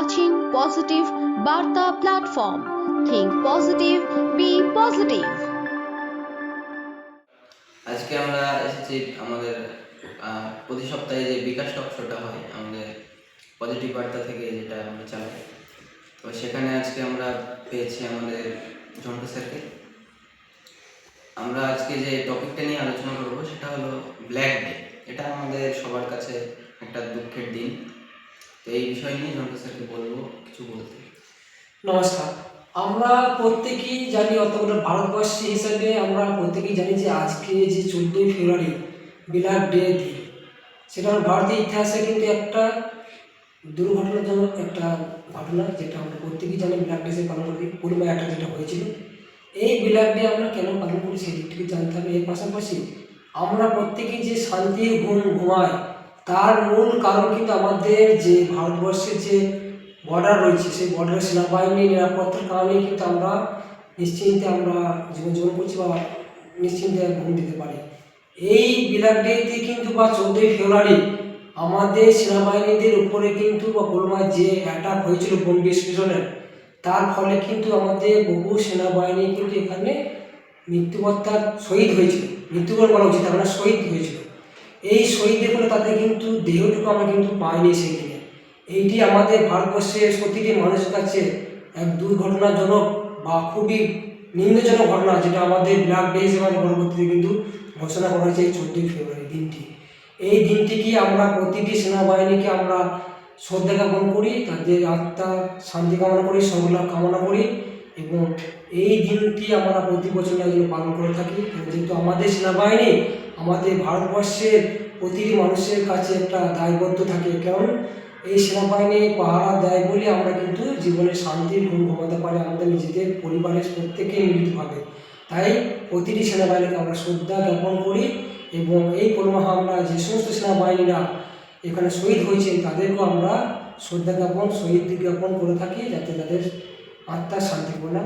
watching Positive Barta platform. Think positive, be positive. আজকে আমরা এসেছি আমাদের প্রতি সপ্তাহে যে বিকাশ টক হয় আমাদের পজিটিভ বার্তা থেকে যেটা আমরা চালাই তো সেখানে আজকে আমরা পেয়েছি আমাদের ঝন্টু স্যারকে আমরা আজকে যে টপিকটা নিয়ে আলোচনা করব সেটা হলো ব্ল্যাক ডে এটা আমাদের সবার কাছে একটা দুঃখের দিন এই বিষয় নিয়ে ঝন্টু স্যারকে বলব কিছু বলতে। নমস্কার। আমরা প্রত্যেকেই জানি অতগুলো ভারতবর্ষী হিসেবে আমরা প্রত্যেকেই জানি যে আজকে যে চোদ্দোই ফেব্রুয়ারি বিলাট ডে দিন, সেটা ভারতীয় ইতিহাসে কিন্তু একটা দুর্ঘটনাজনক একটা ঘটনা যেটা আমরা প্রত্যেকেই জানি বিলাট ডে পালন করি, পূর্বে একটা যেটা হয়েছিল। এই বিলাট ডে আমরা কেন পালন করি সেই দিকটিকে জানতে হবে। এর পাশাপাশি আমরা প্রত্যেকেই যে শান্তির ঘুম ঘুমাই তার মূল কারণ কিন্তু আমাদের যে ভারতবর্ষের যে বর্ডার রয়েছে, সেই বর্ডারের সেনাবাহিনী, নিরাপত্তার কারণে কিন্তু আমরা নিশ্চিন্তে আমরা জীবনযাপন করছি বা নিশ্চিন্তে ঘুম দিতে পারি। এই বিলাট ডেতে কিন্তু বা চোদ্দোই ফেব্রুয়ারি আমাদের সেনাবাহিনীদের উপরে কিন্তু বা পুলওয়ামায় যে অ্যাটাক হয়েছিল বোম বিস্ফোরণের তার ফলে কিন্তু আমাদের বহু সেনাবাহিনী কিন্তু এখানে মৃত্যুবত্তার শহীদ হয়েছিল। মৃত্যুবরণ বলা উচিত আমরা শহীদ হয়েছিল। এই শহীদের ফলে তাদের কিন্তু দেহটুকু আমরা কিন্তু পাইনি সেই দিনে। এইটি আমাদের ভারতবর্ষের প্রতিটি মানুষের কাছে এক দুর্ঘটনাজনক বা খুবই নিম্নজনক ঘটনা যেটা আমাদের ব্ল্যাক ডে হিসেবে পরবর্তীতে কিন্তু ঘোষণা করা হয়েছে এই চোদ্দোই ফেব্রুয়ারি দিনটি। এই দিনটিকে আমরা প্রতিটি সেনাবাহিনীকে আমরা শ্রদ্ধা জ্ঞাপন করি, তাদের আত্মা শান্তি কামনা করি সফলতা কামনা করি এবং এই দিনটি আমরা প্রতি বছর পালন করে থাকি। যেহেতু আমাদের সেনাবাহিনী আমাদের ভারতবর্ষের প্রতিটি মানুষের কাছে একটা দায়বদ্ধ থাকে। কারণ এই সেনাবাহিনী, পাহারা দেয় বলে আমরা কিন্তু জীবনে শান্তির ঘুম ঘুমাতে পারি আমাদের নিজেদের পরিবারের প্রত্যেকে মিলিতভাবে তাই প্রতিটি সেনাবাহিনীকে আমরা শ্রদ্ধা জ্ঞাপন করি এবং এই পরিমাণ আমরা যে সমস্ত সেনাবাহিনীরা এখানে শহীদ হয়েছেন, তাদেরকেও আমরা শ্রদ্ধা জ্ঞাপন, শহীদ জ্ঞাপন করে থাকি যাতে তাদের আত্মার শান্তি কামনা